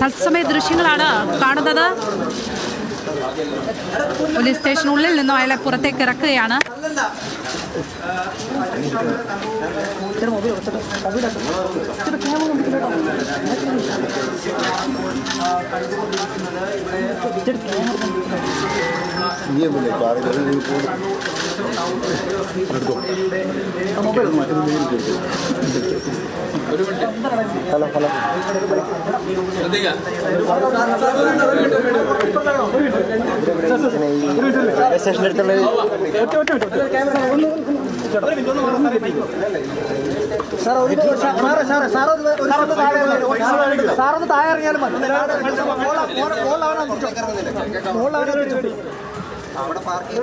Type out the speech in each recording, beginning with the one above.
തത്സമയ ദൃശ്യങ്ങളാണ് കാണുന്നത്. പോലീസ് സ്റ്റേഷനുള്ളിൽ നിന്നും അയാളെ പുറത്തേക്ക് ഇറക്കുകയാണ്. Hello hello. റെയിൽവേ സ്റ്റേഷന്റെ അടുത്തുള്ള സാർ ഒരു സാറ് സാറ് സാറൊന്ന് സാറൊന്ന് താഴെ ഇറങ്ങിയാലും മതി. മോളാവണം മോളാവണം അവിടെ പാർക്കിംഗ്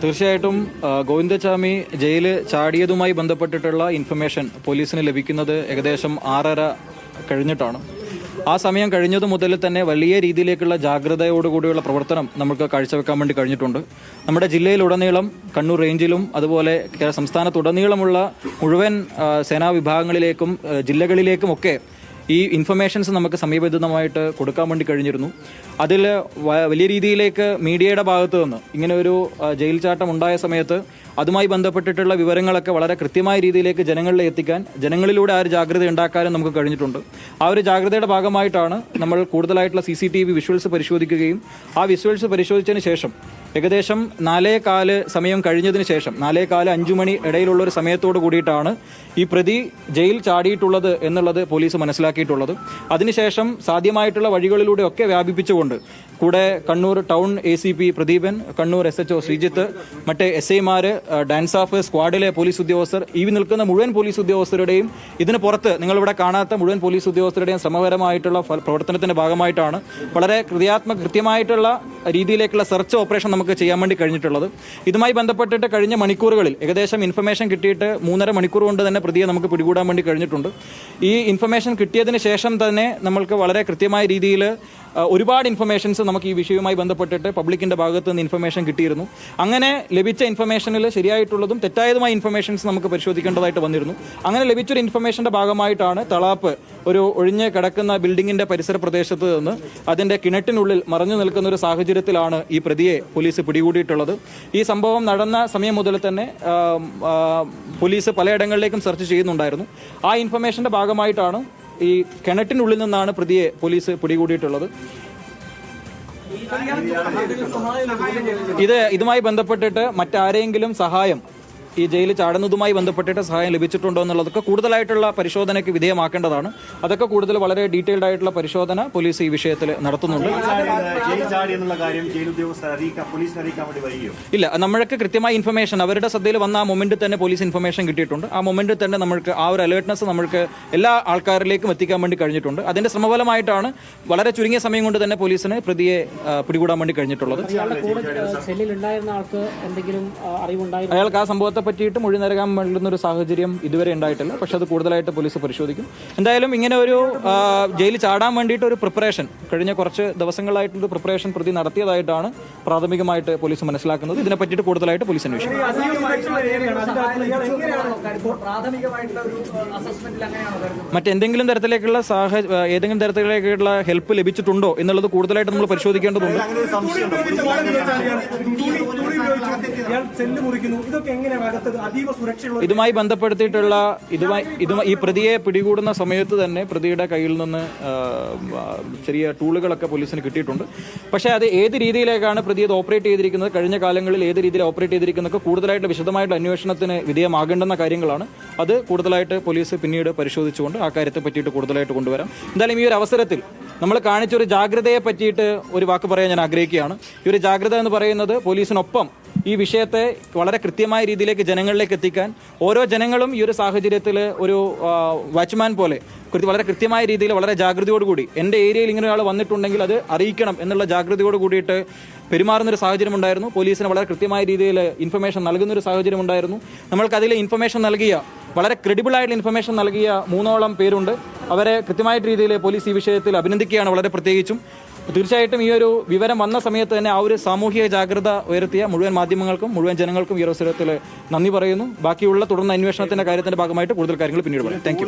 തീർച്ചയായിട്ടും ഗോവിന്ദസ്വാമി ജയിൽ ചാടിയതുമായി ബന്ധപ്പെട്ടിട്ടുള്ള ഇൻഫർമേഷൻ പോലീസിന് ലഭിക്കുന്നത് ഏകദേശം ആറര കഴിഞ്ഞിട്ടാണ്. ആ സമയം കഴിഞ്ഞതു മുതൽ തന്നെ വലിയ രീതിയിലേക്കുള്ള ജാഗ്രതയോടുകൂടിയുള്ള പ്രവർത്തനം നമുക്ക് കാഴ്ചവെക്കാൻ വേണ്ടി കഴിഞ്ഞിട്ടുണ്ട്. നമ്മുടെ ജില്ലയിലുടനീളം കണ്ണൂർ റേഞ്ചിലും അതുപോലെ സംസ്ഥാനത്തുടനീളമുള്ള മുഴുവൻ സേനാ വിഭാഗങ്ങളിലേക്കും ജില്ലകളിലേക്കും ജില്ലകളിലേക്കുമൊക്കെ ഈ ഇൻഫർമേഷൻസ് നമുക്ക് സമയബന്ധിതമായിട്ട് കൊടുക്കാൻ വേണ്ടി കഴിഞ്ഞിരുന്നു. അതിൽ വലിയ രീതിയിലേക്ക് മീഡിയയുടെ ഭാഗത്ത് നിന്ന് ഇങ്ങനെ ഒരു ജയിൽ ചാട്ടം ഉണ്ടായ സമയത്ത് അതുമായി ബന്ധപ്പെട്ടിട്ടുള്ള വിവരങ്ങളൊക്കെ വളരെ കൃത്യമായ രീതിയിലേക്ക് ജനങ്ങളിൽ എത്തിക്കാൻ ജനങ്ങളിലൂടെ ആ ഒരു ജാഗ്രത ഉണ്ടാക്കാനും നമുക്ക് കഴിഞ്ഞിട്ടുണ്ട്. ആ ഒരു ജാഗ്രതയുടെ ഭാഗമായിട്ടാണ് നമ്മൾ കൂടുതലായിട്ടുള്ള സി വിഷ്വൽസ് പരിശോധിക്കുകയും ആ വിഷ്വൽസ് പരിശോധിച്ചതിന് ശേഷം ഏകദേശം നാലേ കാൽ സമയം കഴിഞ്ഞതിന് ശേഷം നാലേ കാൽ അഞ്ചു മണി ഇടയിലുള്ള ഒരു സമയത്തോട് കൂടിയിട്ടാണ് ഈ പ്രതി ജയിൽ ചാടിയിട്ടുള്ളത് എന്നുള്ളത് പോലീസ് മനസ്സിലാക്കിയിട്ടുള്ളത്. അതിനുശേഷം സാധ്യമായിട്ടുള്ള വഴികളിലൂടെ ഒക്കെ വ്യാപിപ്പിച്ചുകൊണ്ട് കൂടെ Kannur town A C P Pradeepan Kannur S H O Sreejith മറ്റേ എസ് ഐമാര് ഡാൻസ് ഓഫ് സ്ക്വാഡിലെ പോലീസ് ഉദ്യോഗസ്ഥർ ഈ നിൽക്കുന്ന മുഴുവൻ പോലീസ് ഉദ്യോഗസ്ഥരുടെയും ഇതിന് പുറത്ത് നിങ്ങളിവിടെ കാണാത്ത മുഴുവൻ പോലീസ് ഉദ്യോഗസ്ഥരുടെയും ശ്രമകരമായിട്ടുള്ള ഫ- പ്രവർത്തനത്തിന്റെ ഭാഗമായിട്ടാണ് വളരെ കൃത്യാത്മക കൃത്യമായിട്ടുള്ള രീതിയിലേക്കുള്ള സെർച്ച് ഓപ്പറേഷൻ നമുക്ക് ചെയ്യാൻ വേണ്ടി കഴിഞ്ഞിട്ടുള്ളത്. ഇതുമായി ബന്ധപ്പെട്ടിട്ട് കഴിഞ്ഞ മണിക്കൂറുകളിൽ ഏകദേശം ഇൻഫർമേഷൻ കിട്ടിയിട്ട് മൂന്നര മണിക്കൂർ കൊണ്ട് തന്നെ പ്രതിയെ നമുക്ക് പിടികൂടാൻ വേണ്ടി കഴിഞ്ഞിട്ടുണ്ട്. ഈ ഇൻഫർമേഷൻ കിട്ടിയതിന് ശേഷം തന്നെ നമ്മൾക്ക് വളരെ കൃത്യമായ രീതിയിൽ ഒരുപാട് ഇൻഫർമേഷൻസ് നമുക്ക് ഈ വിഷയവുമായി ബന്ധപ്പെട്ടിട്ട് പബ്ലിക്കിന്റെ ഭാഗത്ത് നിന്ന് ഇൻഫർമേഷൻ കിട്ടിയിരുന്നു. അങ്ങനെ ലഭിച്ച ഇൻഫർമേഷനിൽ ശരിയായിട്ടുള്ളതും തെറ്റായതുമായ ഇൻഫർമേഷൻസ് നമുക്ക് പരിശോധിക്കേണ്ടതായിട്ട് വന്നിരുന്നു. അങ്ങനെ ലഭിച്ചൊരു ഇൻഫർമേഷന്റെ ഭാഗമായിട്ടാണ് തളാപ്പ് ഒരു ഒഴിഞ്ഞ് കിടക്കുന്ന ബിൽഡിങ്ങിന്റെ പരിസര പ്രദേശത്ത് നിന്ന് അതിന്റെ കിണറ്റിനുള്ളിൽ മറഞ്ഞു നിൽക്കുന്ന ഒരു സാഹചര്യത്തിലാണ് ഈ പ്രതിയെ പോലീസ് പിടികൂടിയിട്ടുള്ളത്. ഈ സംഭവം നടന്ന സമയം മുതൽ തന്നെ പോലീസ് പലയിടങ്ങളിലേക്കും സെർച്ച് ചെയ്യുന്നുണ്ടായിരുന്നു. ആ ഇൻഫർമേഷന്റെ ഭാഗമായിട്ടാണ് ഈ കിണറ്റിനുള്ളിൽ നിന്നാണ് പ്രതിയെ പോലീസ് പിടികൂടിയിട്ടുള്ളത്. ഇത് ഇതുമായി ബന്ധപ്പെട്ടിട്ട് മറ്റാരെങ്കിലും സഹായം ഈ ജയിലിൽ ചാടുന്നതുമായി ബന്ധപ്പെട്ടിട്ട് സഹായം ലഭിച്ചിട്ടുണ്ടോ എന്നുള്ളതൊക്കെ കൂടുതലായിട്ടുള്ള പരിശോധനയ്ക്ക് വിധേയമാക്കേണ്ടതാണ്. അതൊക്കെ കൂടുതൽ വളരെ ഡീറ്റെയിൽഡ് ആയിട്ടുള്ള പരിശോധന പോലീസ് ഈ വിഷയത്തിൽ നടത്തുന്നുണ്ട്. ഇല്ല നമ്മൾക്ക് കൃത്യമായ ഇൻഫർമേഷൻ അവരുടെ ശ്രദ്ധയിൽ വന്ന ആ മൊമെന്റിൽ തന്നെ പോലീസ് ഇൻഫർമേഷൻ കിട്ടിയിട്ടുണ്ട്. ആ മൊമെന്റിൽ തന്നെ നമ്മൾക്ക് ആ ഒരു അലേർട്ട്നെസ് നമ്മൾക്ക് എല്ലാ ആൾക്കാരിലേക്കും എത്തിക്കാൻ വേണ്ടി കഴിഞ്ഞിട്ടുണ്ട്. അതിന്റെ ശ്രമഫലമായിട്ടാണ് വളരെ ചുരുങ്ങിയ സമയം കൊണ്ട് തന്നെ പോലീസിന് പ്രതിയെ പിടികൂടാൻ വേണ്ടി കഴിഞ്ഞിട്ടുള്ളത്. ഇയാളുടെ ഉണ്ടായിരുന്ന ആൾക്ക് എന്തെങ്കിലും അറിവുണ്ടായിരുന്നു? അയാൾക്ക് ആ സംഭവത്തെ പറ്റിയിട്ട് മൊഴി നൽകാൻ വേണ്ടുന്ന ഒരു സാഹചര്യം ഇതുവരെ ഉണ്ടായിട്ടില്ല. പക്ഷെ അത് കൂടുതലായിട്ട് പോലീസ് പരിശോധിക്കും. എന്തായാലും ഇങ്ങനെ ഒരു ജയിലിൽ ചാടാൻ വേണ്ടിയിട്ട് ഒരു പ്രിപ്പറേഷൻ കഴിഞ്ഞ കുറച്ച് ദിവസങ്ങളായിട്ടുള്ള പ്രിപ്പറേഷൻ പ്രതി നടത്തിയതായിട്ടാണ് പ്രാഥമികമായിട്ട് പോലീസ് മനസ്സിലാക്കുന്നത്. ഇതിനെ പറ്റിയിട്ട് കൂടുതലായിട്ട് പോലീസ് അന്വേഷിക്കും. മറ്റെന്തെങ്കിലും തരത്തിലേക്കുള്ള സാഹ ഏതെങ്കിലും തരത്തിലേക്കുള്ള ഹെൽപ്പ് ലഭിച്ചിട്ടുണ്ടോ എന്നുള്ളത് കൂടുതലായിട്ട് നമ്മൾ പരിശോധിക്കേണ്ടതുണ്ട്. ഇതൊക്കെ എങ്ങനെയാണ് സുരക്ഷയുള്ള ഇതുമായി ബന്ധപ്പെടുത്തിയിട്ടുള്ള ഇതുമായി ഇതുമായി ഈ പ്രതിയെ പിടികൂടുന്ന സമയത്ത് തന്നെ പ്രതിയുടെ കയ്യിൽ നിന്ന് ചെറിയ ടൂളുകളൊക്കെ പോലീസിന് കിട്ടിയിട്ടുണ്ട്. പക്ഷേ അത് ഏത് രീതിയിലേക്കാണ് പ്രതി അത് ഓപ്പറേറ്റ് ചെയ്തിരിക്കുന്നത്? കഴിഞ്ഞ കാലങ്ങളിൽ ഏത് രീതിയിൽ ഓപ്പറേറ്റ് ചെയ്തിരിക്കുന്നതൊക്കെ കൂടുതലായിട്ട് വിശദമായിട്ട് അന്വേഷണത്തിന് വിധേയമാകേണ്ടുന്ന കാര്യങ്ങളാണ്. അത് കൂടുതലായിട്ട് പോലീസ് പിന്നീട് പരിശോധിച്ചുകൊണ്ട് ആ കാര്യത്തെ പറ്റിയിട്ട് കൂടുതലായിട്ട് കൊണ്ടുവരാം. എന്തായാലും ഈ ഒരു അവസരത്തിൽ നമ്മൾ കാണിച്ചൊരു ജാഗ്രതയെ പറ്റിയിട്ട് ഒരു വാക്ക് പറയാൻ ഞാൻ ആഗ്രഹിക്കുകയാണ്. ഈ ഒരു ജാഗ്രത എന്ന് പറയുന്നത് പോലീസിനൊപ്പം ഈ വിഷയത്തെ വളരെ കൃത്യമായ രീതിയിലേക്ക് ജനങ്ങളിലേക്ക് എത്തിക്കാൻ ഓരോ ജനങ്ങളും ഈ ഒരു സാഹചര്യത്തിൽ ഒരു വാച്ച്മാൻ പോലെ വളരെ കൃത്യമായ രീതിയിൽ വളരെ ജാഗ്രതയോടുകൂടി എന്റെ ഏരിയയിൽ ഇങ്ങനെ ഒരാൾ വന്നിട്ടുണ്ടെങ്കിൽ അത് അറിയിക്കണം എന്നുള്ള ജാഗ്രതയോട് കൂടിയിട്ട് പെരുമാറുന്ന ഒരു സാഹചര്യം ഉണ്ടായിരുന്നു. പോലീസിന് വളരെ കൃത്യമായ രീതിയിൽ ഇൻഫർമേഷൻ നൽകുന്ന ഒരു സാഹചര്യം ഉണ്ടായിരുന്നു. നമ്മൾക്ക് ഇൻഫർമേഷൻ നൽകിയ വളരെ ക്രെഡിബിൾ ആയിട്ടുള്ള ഇൻഫർമേഷൻ നൽകിയ മൂന്നോളം പേരുണ്ട്. അവരെ കൃത്യമായ രീതിയിൽ പോലീസ് ഈ വിഷയത്തിൽ അഭിനന്ദിക്കുകയാണ് വളരെ പ്രത്യേകിച്ചും. തീർച്ചയായിട്ടും ഈ ഒരു വിവരം വന്ന സമയത്ത് തന്നെ ആ ഒരു സാമൂഹിക ജാഗ്രത ഉയർത്തിയ മുഴുവൻ മാധ്യമങ്ങൾക്കും മുഴുവൻ ജനങ്ങൾക്കും ഈ അവസരത്തിൽ നന്ദി പറയുന്നു. ബാക്കിയുള്ള തുടർന്ന് അന്വേഷണത്തിന്റെ കാര്യത്തിന്റെ ഭാഗമായിട്ട് കൂടുതൽ കാര്യങ്ങൾ പിന്നീട് പറയാം. താങ്ക് യു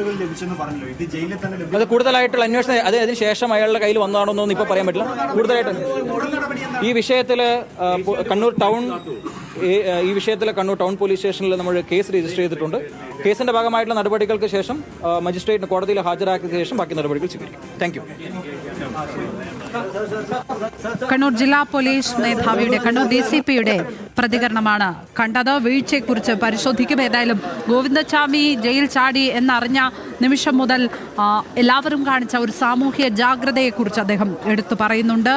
അത് കൂടുതലായിട്ടുള്ള അന്വേഷണം അത് അതിന് ശേഷം അയാളുടെ കയ്യിൽ വന്നതാണോ എന്നൊന്നും ഇപ്പോൾ പറയാൻ പറ്റില്ല. കൂടുതലായിട്ട് ഈ വിഷയത്തിൽ കണ്ണൂർ ടൗൺ ഈ- ഈ വിഷയത്തിൽ കണ്ണൂർ ടൗൺ പോലീസ് സ്റ്റേഷനിൽ നമ്മൾ കേസ് രജിസ്റ്റർ ചെയ്തിട്ടുണ്ട്. കേസിന്റെ ഭാഗമായിട്ടുള്ള നടപടികൾക്ക് ശേഷം മജിസ്ട്രേറ്റിന് കോടതിയിൽ ഹാജരാക്കിയ ശേഷം ബാക്കി നടപടികൾ സ്വീകരിക്കും. താങ്ക് യു കണ്ണൂർ ജില്ലാ പോലീസ് മേധാവിയുടെ കണ്ണൂർ ഡി സി പിയുടെ പ്രതികരണമാണ് കണ്ടത്. വീഴ്ചയെക്കുറിച്ച് പരിശോധിക്കും. ഏതായാലും ഗോവിന്ദസ്വാമി ജയിൽ ചാടി എന്നറിഞ്ഞ നിമിഷം മുതൽ എല്ലാവരും കാണിച്ച ഒരു സാമൂഹ്യ ജാഗ്രതയെക്കുറിച്ച് അദ്ദേഹം എടുത്തു പറയുന്നുണ്ട്.